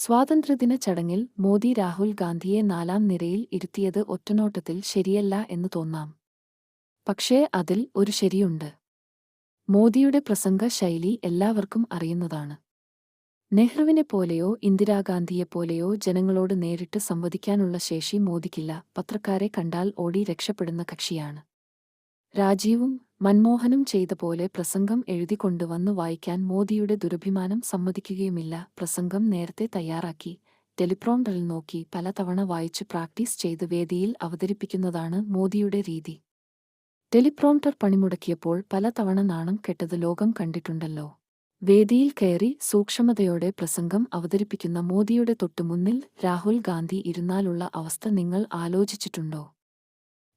സ്വാതന്ത്ര്യദിന ചടങ്ങിൽ മോദി രാഹുൽ ഗാന്ധിയെ നാലാം നിരയിൽ ഇരുത്തിയത് ഒറ്റനോട്ടത്തിൽ ശരിയല്ല എന്ന് തോന്നാം. പക്ഷേ അതിൽ ഒരു ശരിയുണ്ട്. മോദിയുടെ പ്രസംഗ ശൈലി എല്ലാവർക്കും അറിയുന്നതാണ്. നെഹ്റുവിനെ പോലെയോ ഇന്ദിരാഗാന്ധിയെപ്പോലെയോ ജനങ്ങളോട് നേരിട്ട് സംവദിക്കാനുള്ള ശേഷി മോദിക്കില്ല. പത്രക്കാരെ കണ്ടാൽ ഓടി രക്ഷപ്പെടുന്ന കക്ഷിയാണ്. രാജീവും മൻമോഹനും ചെയ്ത പോലെ പ്രസംഗം എഴുതിക്കൊണ്ടുവന്ന് വായിക്കാൻ മോദിയുടെ ദുരഭിമാനം സമ്മതിക്കുകയുമില്ല. പ്രസംഗം നേരത്തെ തയ്യാറാക്കി. ടെലിപ്രോംഡറിൽ നോക്കി പലതവണ വായിച്ച് പ്രാക്ടീസ് ചെയ്ത് വേദിയിൽ അവതരിപ്പിക്കുന്നതാണ് മോദിയുടെ രീതി. ടെലിപ്രോംപ്റ്റർ പണിമുടക്കിയപ്പോൾ പലതവണ നാണം കെട്ടത് ലോകം കണ്ടിട്ടുണ്ടല്ലോ. വേദിയിൽ കയറി സൂക്ഷ്മതയോടെ പ്രസംഗം അവതരിപ്പിക്കുന്ന മോദിയുടെ തൊട്ടുമുന്നിൽ രാഹുൽ ഗാന്ധി ഇരുന്നാലുള്ള അവസ്ഥ നിങ്ങൾ ആലോചിച്ചിട്ടുണ്ടോ?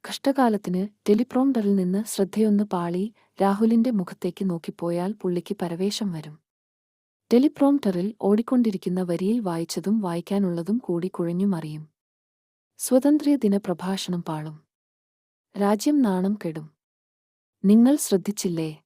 കഷ്ടകാലത്തിന് ടെലിപ്രോംഡറിൽ നിന്ന് ശ്രദ്ധയൊന്ന് പാളി രാഹുലിന്റെ മുഖത്തേക്ക് നോക്കിപ്പോയാൽ പുള്ളിക്ക് പരവേശം വരും. ടെലിപ്രോംപ്റ്ററിൽ ഓടിക്കൊണ്ടിരിക്കുന്ന വരിയിൽ വായിച്ചതും വായിക്കാനുള്ളതും കൂടി കുഴഞ്ഞുമറിയും. സ്വതന്ത്രദിന പ്രഭാഷണം പാളും. രാജ്യം നാണം കെടും. നിങ്ങൾ ശ്രദ്ധിച്ചില്ലേ?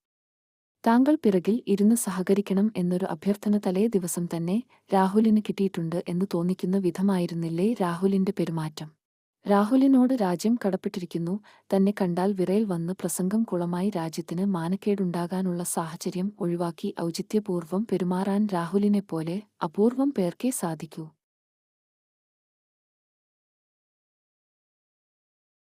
താങ്കൾ പിറകിൽ ഇരുന്ന് സഹകരിക്കണം എന്നൊരു അഭ്യർത്ഥന തലേ ദിവസം തന്നെ രാഹുലിന് കിട്ടിയിട്ടുണ്ട് എന്ന് തോന്നിക്കുന്ന വിധമായിരുന്നില്ലേ രാഹുലിന്റെ പെരുമാറ്റം? രാഹുലിനോട് രാജ്യം കടപ്പെട്ടിരിക്കുന്നു. തന്നെ കണ്ടാൽ വിറയിൽ വന്ന് പ്രസംഗം കുളമായി രാജ്യത്തിന് മാനക്കേടുണ്ടാകാനുള്ള സാഹചര്യം ഒഴിവാക്കി ഔചിത്യപൂർവം പെരുമാറാൻ രാഹുലിനെപ്പോലെ അപൂർവം പേർക്കേ സാധിക്കൂ.